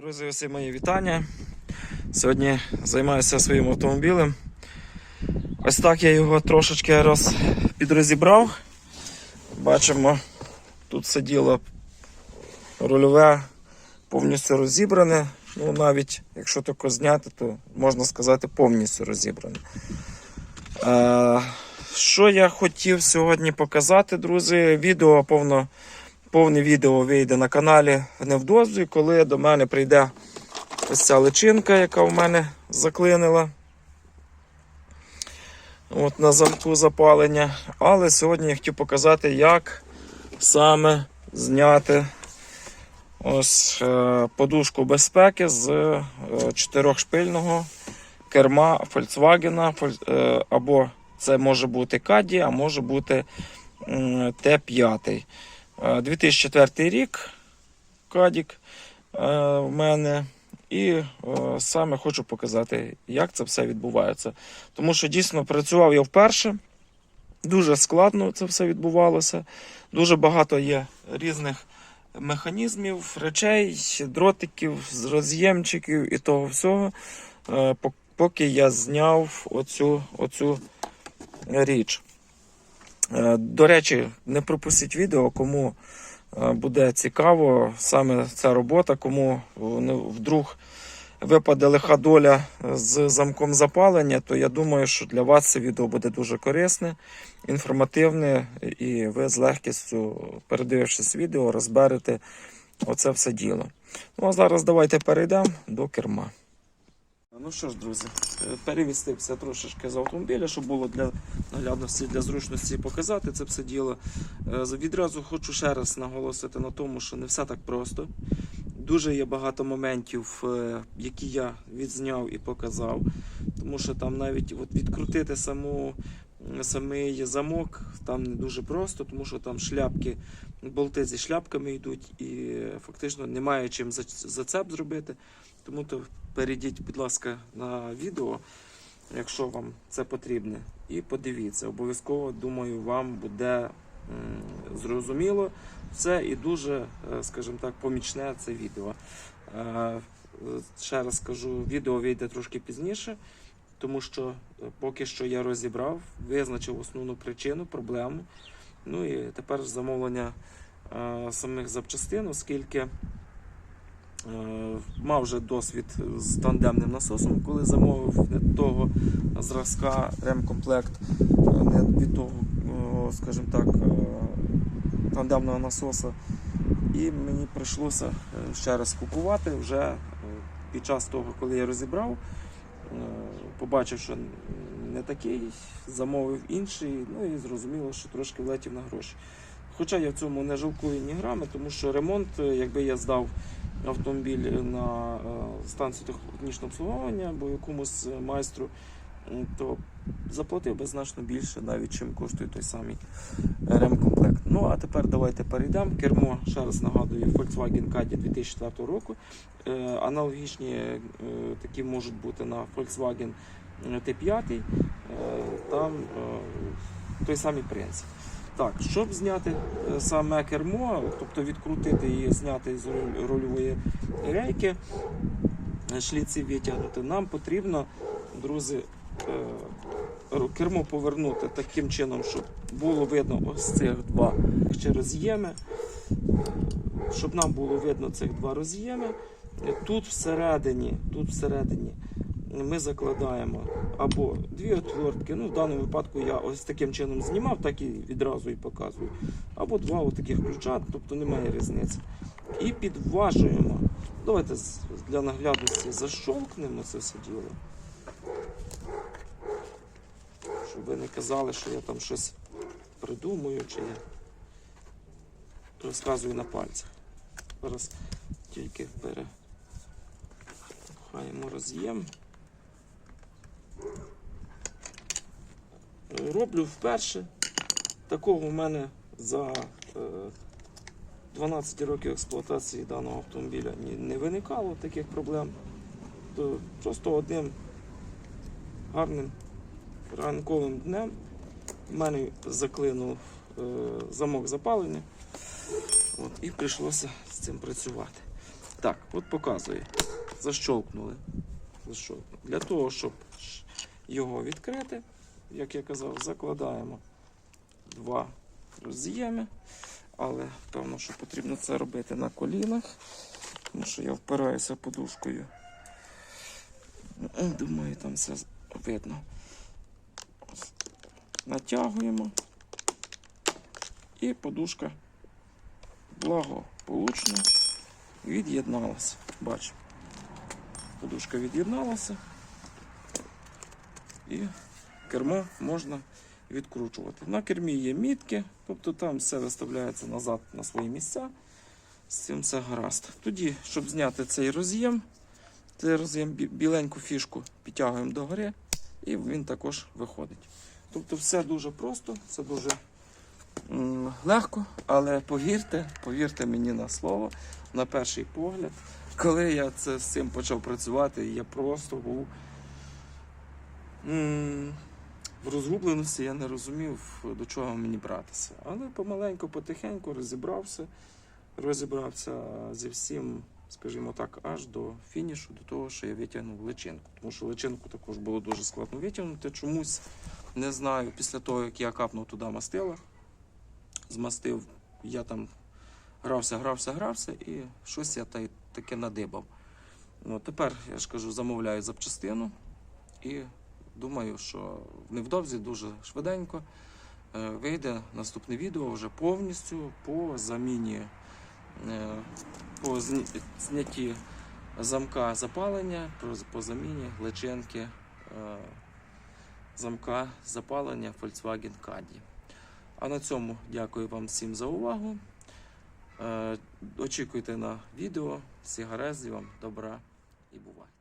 Друзі, усі мої вітання. Сьогодні займаюся своїм автомобілем. Ось так я його трошечки роз... підрозібрав. Бачимо, тут сиділо рульове повністю розібране. Ну, навіть якщо тако зняти, то можна сказати повністю розібране. Е, що я хотів сьогодні показати, друзі? Відео повно повне відео вийде на каналі Невдовзі, коли до мене прийде ось ця личинка, яка в мене заклинила. От на замку запалення. Але сьогодні я хотів показати, як саме зняти ось е, подушку безпеки з е, чотирьохшпильного керма Volkswagen, е, або це може бути Caddy, а може бути м, Т5. Е, 2004 рік Кадік е, в мене. І е, саме хочу показати, як це все відбувається. Тому що дійсно працював я вперше. Дуже складно це все відбувалося. Дуже багато є різних механізмів, речей, дротиків, роз'ємчиків і того всього. е, Поки я зняв оцю, оцю річ. Е, До речі, не пропустіть відео, кому е, буде цікаво саме ця робота, кому е, вдруг випаде лиха доля з замком запалення, то я думаю, що для вас це відео буде дуже корисне, інформативне, і ви з легкістю, передивившись відео, розберете оце все діло. Ну а зараз давайте перейдемо до керма. Ну що ж, друзі, е, перевістився трошечки з автомобіля, щоб було для наглядності, для зручності показати це все діло. Е, Відразу хочу ще раз наголосити на тому, що не все так просто. Дуже є багато моментів, е, які я відзняв і показав. Тому що там навіть от відкрутити саму, самий замок там не дуже просто, тому що там шляпки, болти зі шляпками йдуть, і фактично немає чим зац- зацеп зробити. Тому то перейдіть, будь ласка, на відео, якщо вам це потрібне, і подивіться. Обов'язково, думаю, вам буде зрозуміло все і дуже, е, скажімо так, помічне це відео. Е, Ще раз скажу, відео вийде трошки пізніше, тому що е, поки що я розібрав, визначив основну причину, проблему. Ну і тепер замовлення е, самих запчастин, оскільки Е, Мав вже досвід з тандемним насосом, коли замовив не того зразка ремкомплект, е, не від того, скажімо так, тандемного насоса. І мені прийшлося ще раз купувати вже під час того, коли я розібрав. Побачив, що не такий, замовив інший, ну і зрозуміло, що трошки влетів на гроші. Хоча я в цьому не жалкую ні грами, тому що ремонт, е, якби я здав автомобіль на е, станцію технічного обслуговування або якомусь е, майстру, то заплатив би значно більше, навіть чим коштує той самий ремкомплект. Ну а тепер давайте перейдемо. Кермо, ще раз нагадую, Volkswagen Caddy 2004 року. Аналогічні такі можуть бути на Volkswagen T5. Е, Там е, той самий принцип. Так, щоб зняти е, саме кермо, тобто відкрутити і зняти з руль- рульової рейки, шліці витягнути, нам потрібно, друзі, кермо повернути таким чином, щоб було видно ось цих два роз'єми. Щоб нам було видно цих два роз'єми. Тут всередині, тут всередині ми закладаємо або дві отвертки. Ну, в даному випадку я ось таким чином знімав, так і відразу і показую. Або два отаких ключа, тобто немає різниці. І підважуємо. Давайте для наглядності защолкнемо це все діло. Щоб ви не казали, що я там щось придумую, чи я розказую на пальцях. Зараз тільки перепхаємо роз'єм. Е, Роблю вперше. Такого в мене за е, 12 років експлуатації даного автомобіля не виникало таких проблем. То просто одним гарним ранковим днем в мене заклинув е, замок запалення. От, і прийшлося з цим працювати. Так, от показує. Защолкнули. Для того, щоб ш- його відкрити, як я казав, закладаємо два роз'єми. Але певно, що потрібно це робити на колінах, тому що я впираюся подушкою. Е, Думаю, там все видно. Натягуємо. І подушка благополучно від'єдналася. Бачимо. Подушка від'єдналася. І кермо можна відкручувати. На кермі є мітки, тобто там все виставляється назад на свої місця. З цим все гаразд. Тоді, щоб зняти цей роз'єм, цей роз'єм біленьку фішку підтягуємо догори, і він також виходить. Тобто все дуже просто, все дуже легко, але повірте, повірте мені на слово, на перший погляд, коли я це, з цим почав працювати, я просто був в розгубленості, я не розумів, до чого мені братися. Але помаленьку, потихеньку розібрався, розібрався зі всім, скажімо так, аж до фінішу, до того, що я витягнув личинку. Тому що личинку також було дуже складно витягнути. Чомусь не знаю, після того, як я капнув туди мастила, змастив, я там грався, грався, грався, і щось я таке надибав. Ну, тепер, я ж кажу, замовляю запчастину і думаю, що невдовзі дуже швиденько е, вийде наступне відео вже повністю по заміні, е, по знятті замка запалення, по заміні личинки е, замка запалення Volkswagen Caddy. А на цьому дякую вам всім за увагу. Очікуйте на відео. Всі гаразді вам, добра і бувайте.